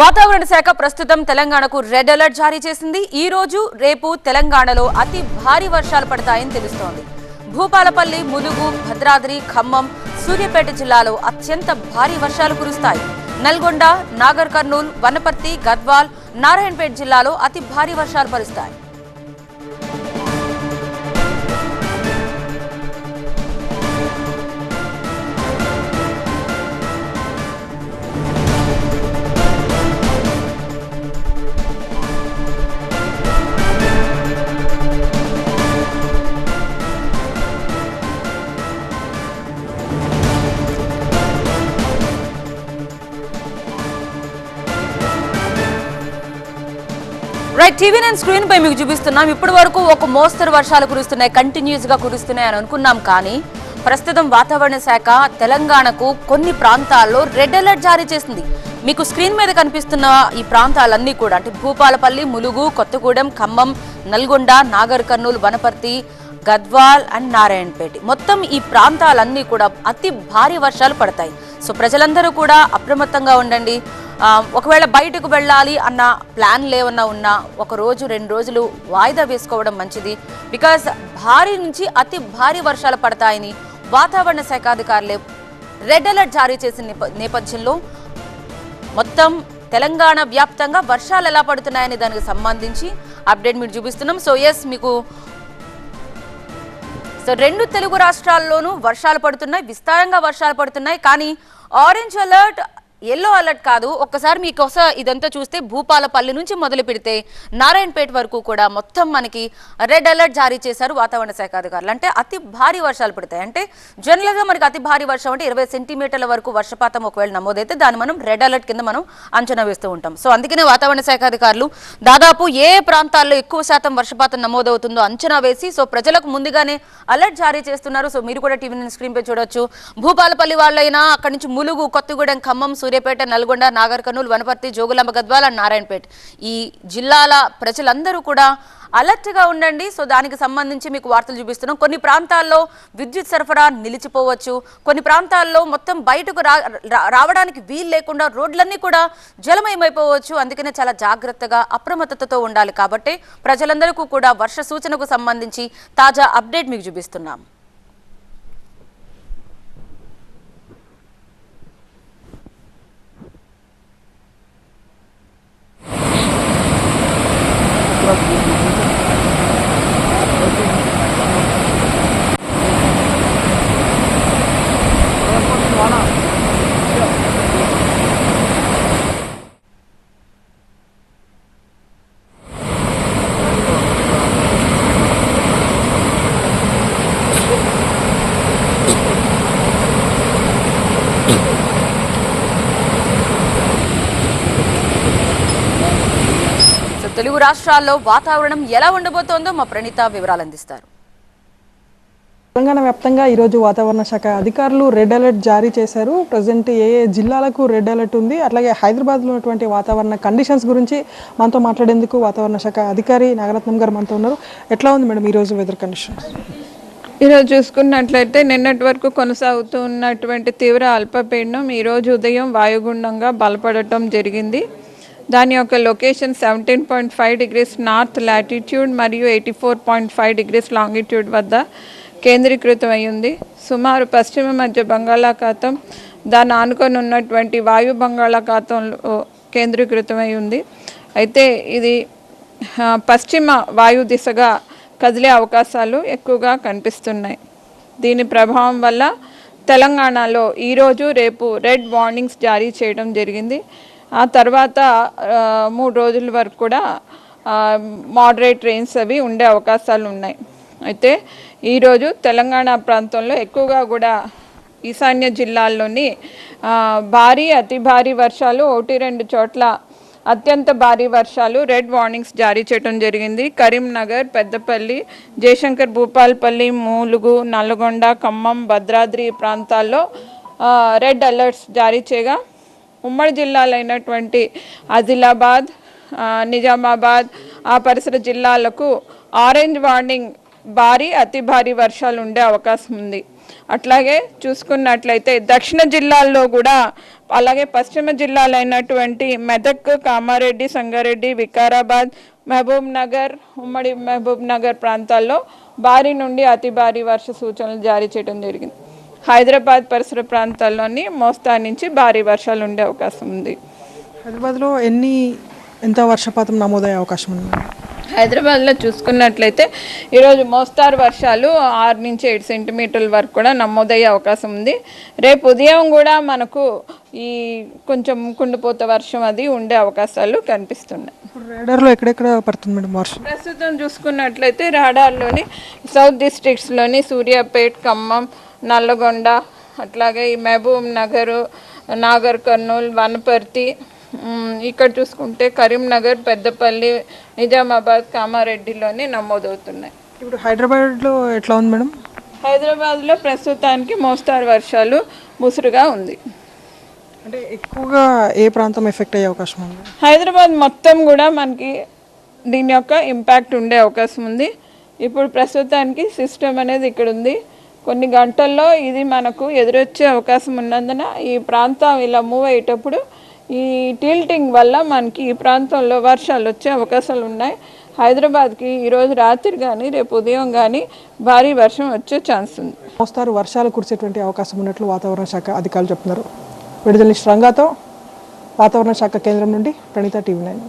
వాతావరణ శాఖ ప్రస్తుతం తెలంగాణకు రెడ్ అలర్ట్ జారీ చేసింది. ఈ రోజు రేపు తెలంగాణలో అతి భారీ వర్షాలు పడతాయని తెలుస్తోంది. భూపాలపల్లి ములుగు భద్రాద్రి ఖమ్మం సూర్యాపేట జిల్లాలో అత్యంత భారీ వర్షాలు కురుస్తాయి. నల్గొండ నాగర్ కర్నూలు వనపర్తి గద్వాల్ నారాయణపేట జిల్లాలో అతి భారీ వర్షాలు పరుస్తాయి. టీవీ నేను స్క్రీన్ పై మీకు చూపిస్తున్నాం. ఇప్పటి వరకు ఒక మోస్తరు వర్షాలు కురుస్తున్నాయి కంటిన్యూస్గా కురుస్తున్నాయి అని అనుకున్నాం. కానీ ప్రస్తుతం వాతావరణ శాఖ తెలంగాణకు కొన్ని ప్రాంతాల్లో రెడ్ అలర్ట్ జారీ చేసింది. మీకు స్క్రీన్ మీద కనిపిస్తున్న ఈ ప్రాంతాలన్నీ కూడా అంటే భూపాలపల్లి ములుగు కొత్తగూడెం ఖమ్మం నల్గొండ నాగర్ కర్నూలు వనపర్తి గద్వాల్ అండ్ నారాయణపేట. మొత్తం ఈ ప్రాంతాలన్నీ కూడా అతి భారీ వర్షాలు పడతాయి. సో ప్రజలందరూ కూడా అప్రమత్తంగా ఉండండి. ఒకవేళ బయటకు వెళ్ళాలి అన్న ప్లాన్ లేవన్నా ఉన్నా ఒక రోజు రెండు రోజులు వాయిదా వేసుకోవడం మంచిది. బికాస్ భారీ నుంచి అతి భారీ వర్షాలు పడతాయని వాతావరణ శాఖ అధికారులే రెడ్ అలర్ట్ జారీ చేసిన నేప- నేపథ్యంలో మొత్తం తెలంగాణ వ్యాప్తంగా వర్షాలు ఎలా పడుతున్నాయని దానికి సంబంధించి అప్డేట్ మీరు చూపిస్తున్నాం. సో ఎస్ మీకు సో రెండు తెలుగు రాష్ట్రాల్లోనూ వర్షాలు పడుతున్నాయి విస్తారంగా వర్షాలు పడుతున్నాయి. కానీ ఆరెంజ్ అలర్ట్ ఎల్లో అలర్ట్ కాదు. ఒక్కసారి మీకోసం ఇదంతా చూస్తే భూపాలపల్లి నుంచి మొదలు పెడితే నారాయణపేట వరకు కూడా మొత్తం మనకి రెడ్ అలర్ట్ జారీ చేశారు వాతావరణ శాఖ అధికారులు. అంటే అతి భారీ వర్షాలు పడతాయి. అంటే జనరల్గా మనకి అతి భారీ వర్షం అంటే ఇరవై సెంటీమీటర్ల వరకు వర్షపాతం ఒకవేళ నమోదైతే దాన్ని మనం రెడ్ అలర్ట్ కింద మనం అంచనా వేస్తూ ఉంటాం. సో అందుకనే వాతావరణ శాఖ అధికారులు దాదాపు ఏ ప్రాంతాల్లో ఎక్కువ శాతం వర్షపాతం నమోదవుతుందో అంచనా వేసి సో ప్రజలకు ముందుగానే అలర్ట్ జారీ చేస్తున్నారు. సో మీరు కూడా టీవీ స్క్రీన్ పై చూడొచ్చు. భూపాలపల్లి వాళ్ళైనా అక్కడి నుంచి ములుగు కొత్తగూడెం ఖమ్మం సూర్యాపేట నల్గొండ నాగర్ కర్నూలు వనపర్తి జోగులాంబ గద్వాల నారాయణపేట. ఈ జిల్లాల ప్రజలందరూ కూడా అలర్ట్గా ఉండండి. సో దానికి సంబంధించి మీకు వార్తలు చూపిస్తున్నాం. కొన్ని ప్రాంతాల్లో విద్యుత్ సరఫరా నిలిచిపోవచ్చు. కొన్ని ప్రాంతాల్లో మొత్తం బయటకు రా రావడానికి వీలు లేకుండా రోడ్లన్నీ కూడా జలమయమైపోవచ్చు. అందుకనే చాలా జాగ్రత్తగా అప్రమత్తతతో ఉండాలి. కాబట్టి ప్రజలందరికీ కూడా వర్ష సూచనకు సంబంధించి తాజా అప్డేట్ మీకు చూపిస్తున్నాం సో తెలుగు రాష్ట్రాల్లో వాతావరణం ఎలా ఉండబోతోందో మా ప్రణీత వివరాలు అందిస్తారు తెలంగాణ వ్యాప్తంగా ఈరోజు వాతావరణ శాఖ అధికారులు రెడ్ అలర్ట్ జారీ చేశారు. ప్రజెంట్ ఏ ఏ జిల్లాలకు రెడ్ అలర్ట్ ఉంది? అట్లాగే హైదరాబాద్లో ఉన్నటువంటి వాతావరణ కండిషన్స్ గురించి మనతో మాట్లాడేందుకు వాతావరణ శాఖ అధికారి నాగరత్నం గారు మనతో ఉన్నారు. ఎట్లా ఉంది మేడం ఈరోజు వెదర్ కండిషన్స్ ఈరోజు చూసుకున్నట్లయితే నిన్నటి వరకు కొనసాగుతూ ఉన్నటువంటి తీవ్ర అల్పపీడనం ఈరోజు ఉదయం వాయుగుండంగా బలపడటం జరిగింది. దాని యొక్క location seventeen point five degrees north latitude మరియు eighty four point five degrees longitude వద్ద కేంద్రీకృతం అయ్యింది సుమారు పశ్చిమ మధ్య బంగాళాఖాతం దాన్ని ఆనుకొని ఉన్నటువంటి వాయు బంగాళాఖాతంలో కేంద్రీకృతమై ఉంది అయితే ఇది పశ్చిమ వాయు దిశగా కదిలే అవకాశాలు ఎక్కువగా కనిపిస్తున్నాయి. దీని ప్రభావం వల్ల తెలంగాణలో ఈరోజు రేపు రెడ్ వార్నింగ్స్ జారీ చేయడం జరిగింది. ఆ తర్వాత మూడు రోజుల వరకు కూడా మోడరేట్ రెయిన్స్ అవి ఉండే అవకాశాలు ఉన్నాయి. అయితే ఈరోజు తెలంగాణ ప్రాంతంలో ఎక్కువగా కూడా ఈశాన్య జిల్లాల్లోని భారీ అతి భారీ వర్షాలు ఒకటి రెండు చోట్ల అత్యంత భారీ వర్షాలు రెడ్ వార్నింగ్స్ జారీ చేయడం జరిగింది. కరీంనగర్ పెద్దపల్లి జయశంకర్ భూపాల్పల్లి మూలుగు నల్గొండ ఖమ్మం భద్రాద్రి ప్రాంతాల్లో రెడ్ అలర్ట్స్ జారీ చేయగా ఉమ్మడి జిల్లాలైనటువంటి ఆదిలాబాద్ నిజామాబాద్ ఆ పరిసర జిల్లాలకు ఆరెంజ్ వార్నింగ్ భారీ అతి భారీ వర్షాలు ఉండే అవకాశం ఉంది. అట్లాగే చూసుకున్నట్లయితే దక్షిణ జిల్లాల్లో కూడా అలాగే పశ్చిమ జిల్లాలైనటువంటి మెదక్ కామారెడ్డి సంగారెడ్డి వికారాబాద్ మహబూబ్ నగర్ ఉమ్మడి మహబూబ్ నగర్ ప్రాంతాల్లో భారీ నుండి అతి భారీ వర్ష సూచనలు జారీ చేయడం జరిగింది. హైదరాబాద్ పరిసర ప్రాంతాల్లోని మోస్తా నుంచి భారీ వర్షాలు ఉండే అవకాశం ఉంది. హైదరాబాద్లో ఎన్ని ఎంత వర్షపాతం నమోదయ్యే అవకాశం ఉంది? మేడం? హైదరాబాద్లో చూసుకున్నట్లయితే ఈరోజు మోస్తారు వర్షాలు ఆరు నుంచి ఏడు సెంటీమీటర్ల వరకు కూడా నమోదయ్యే అవకాశం ఉంది. రేపు ఉదయం కూడా మనకు ఈ కొంచెం కుండిపోత వర్షం అది ఉండే అవకాశాలు కనిపిస్తున్నాయి. రేడర్లో ఎక్కడెక్కడ పడుతుంది మేడం వర్షం? ప్రస్తుతం చూసుకున్నట్లయితే రాడార్లోని సౌత్ డిస్ట్రిక్ట్స్లోని సూర్యాపేట్ ఖమ్మం నల్లగొండ అట్లాగే ఈ మహబూబ్ నగర్ నాగర్ కర్నూలు వనపర్తి ఇక్కడ చూసుకుంటే కరీంనగర్ పెద్దపల్లి నిజామాబాద్ కామారెడ్డిలోని నమోదవుతున్నాయి. ఇప్పుడు హైదరాబాద్లో ఎట్లా ఉంది మేడం? హైదరాబాద్లో ప్రస్తుతానికి మోస్తారు వర్షాలు ముసురుగా ఉంది. అంటే ఎక్కువగా ఏ ప్రాంతం ఎఫెక్ట్ అయ్యే అవకాశం ఉంది? హైదరాబాద్ మొత్తం కూడా మనకి దీని యొక్క ఇంపాక్ట్ ఉండే అవకాశం ఉంది. ఇప్పుడు ప్రస్తుతానికి సిస్టమ్ అనేది ఇక్కడ ఉంది కొన్ని గంటల్లో ఇది మనకు ఎదురొచ్చే అవకాశం ఉన్నందున ఈ ప్రాంతం ఇలా మూవ్ అయ్యేటప్పుడు ఈ టిల్టింగ్ వల్ల మనకి ఈ ప్రాంతంలో వర్షాలు వచ్చే అవకాశాలు ఉన్నాయి. హైదరాబాద్కి ఈరోజు రాత్రి కానీ రేపు ఉదయం కానీ భారీ వర్షం వచ్చే ఛాన్స్ ఉంది. మోస్తారు వర్షాలు కురిసేటువంటి అవకాశం ఉన్నట్లు వాతావరణ శాఖ అధికారులు చెప్తున్నారు. విడుదల శ్రంగాతో వాతావరణ శాఖ కేంద్రం నుండి ప్రణిత టీవీ నైన్.